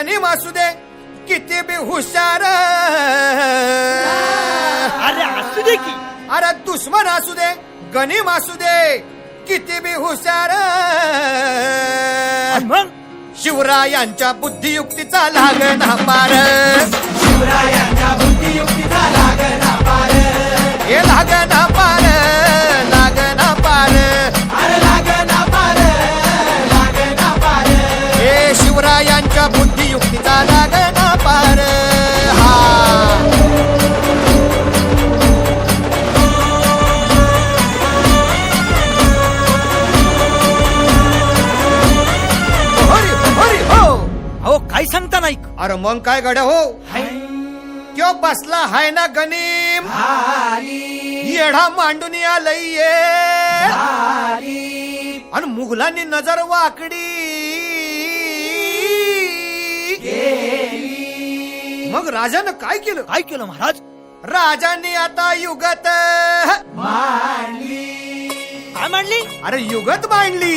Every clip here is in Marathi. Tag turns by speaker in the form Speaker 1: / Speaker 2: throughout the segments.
Speaker 1: गणिम असू दे किती बी हुशार
Speaker 2: अरे असू दे की
Speaker 1: अरे दुश्मन असू दे गणिम असू दे किती बी हुशार
Speaker 2: आणि मग
Speaker 1: शिवरायांच्या बुद्धियुक्तीचा लागना पार हे लागना पार लागना अरे मग काय गड्या हो? क्यो बसला हाय ना गनीम? येढा मांडून आलय ये आणि मुघलांनी नजर वाकडी. मग राजानं काय केलं?
Speaker 2: काय केलं महाराज?
Speaker 1: राजांनी आता युगत
Speaker 2: काय मांडली?
Speaker 1: अरे युगत मांडली.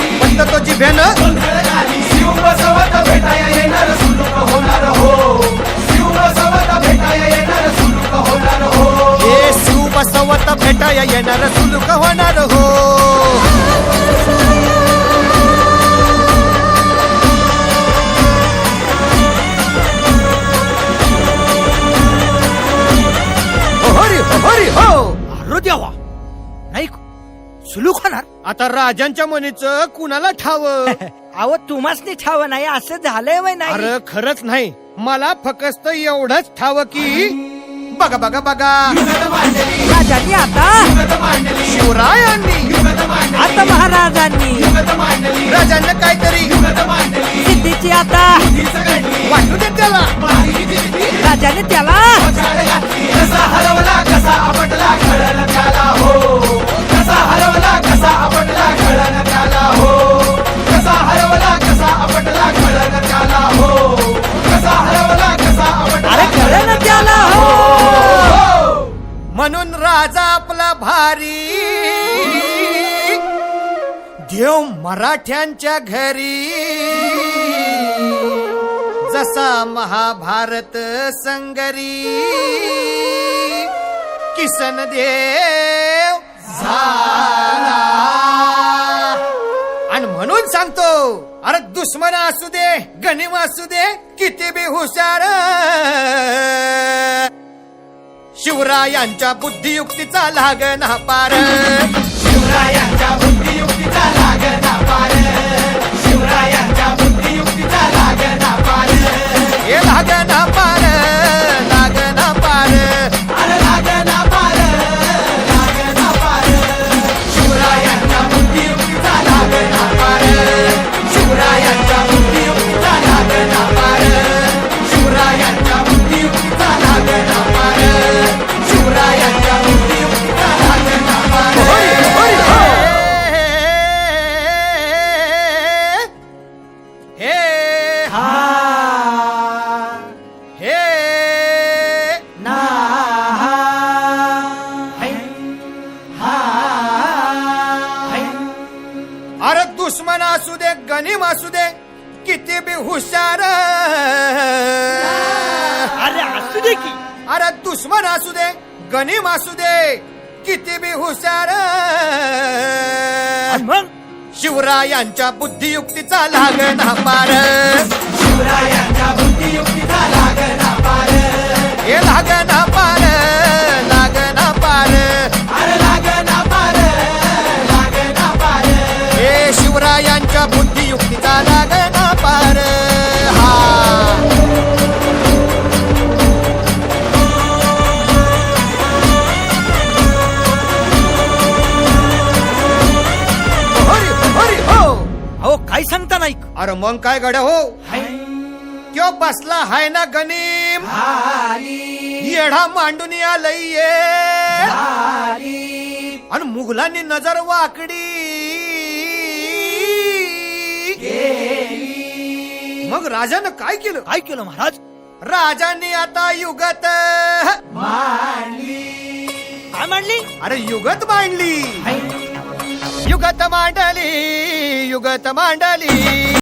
Speaker 1: भेटाया येणार सुलूक होणार हो. हो, हरी हो, हरी हो.
Speaker 2: अरे नाही सुलूक होणार.
Speaker 1: आता राजांच्या मनीच कुणाला ठाव?
Speaker 3: अहो तुम्हाच ठाव नाही असं झालंय वय नाही.
Speaker 1: अरे खरंच नाही. मला फकस्त एवढंच ठाव की बघा बघा बघा.
Speaker 3: राजांनी आता.
Speaker 1: शिवरायांनी.
Speaker 3: आता महाराजांनी.
Speaker 1: राजांना काहीतरी.
Speaker 3: सिद्धीची आता.
Speaker 1: वाटू दे त्याला.
Speaker 3: राजाने त्याला.
Speaker 1: राजा आपला भारी. देव मराठ्यांच्या घरी. जसा महाभारत संगरी. किसन देव झाला. आणि म्हणून सांगतो अरे दुश्मन असू दे गणिम असू दे किती बी हुशार. शिवरायांच्या बुद्धियुक्तीचा लागना पार. शिवरायांच्या गनिम असू दे किती बी हुशार.
Speaker 2: अरे असू दे की.
Speaker 1: अरे दुश्मन असू दे गनिम असू दे किती बी हुशार.
Speaker 2: आणि मग?
Speaker 1: शिवरायांच्या बुद्धियुक्तीचा लागना पार. हे लागना पार. लागना
Speaker 2: काय नाही
Speaker 1: अरे मग काय गड्या हो? त्यो बसला हाय ना गनीम? येढा मांडून आलंय ये आणि मुघलांनी नजर वाकडी. मग राजानं काय केलं?
Speaker 2: काय केलं महाराज?
Speaker 1: राजांनी आता युगत
Speaker 2: काय मांडली.
Speaker 1: अरे युगत मांडली. युगत मांडली युगत मांडली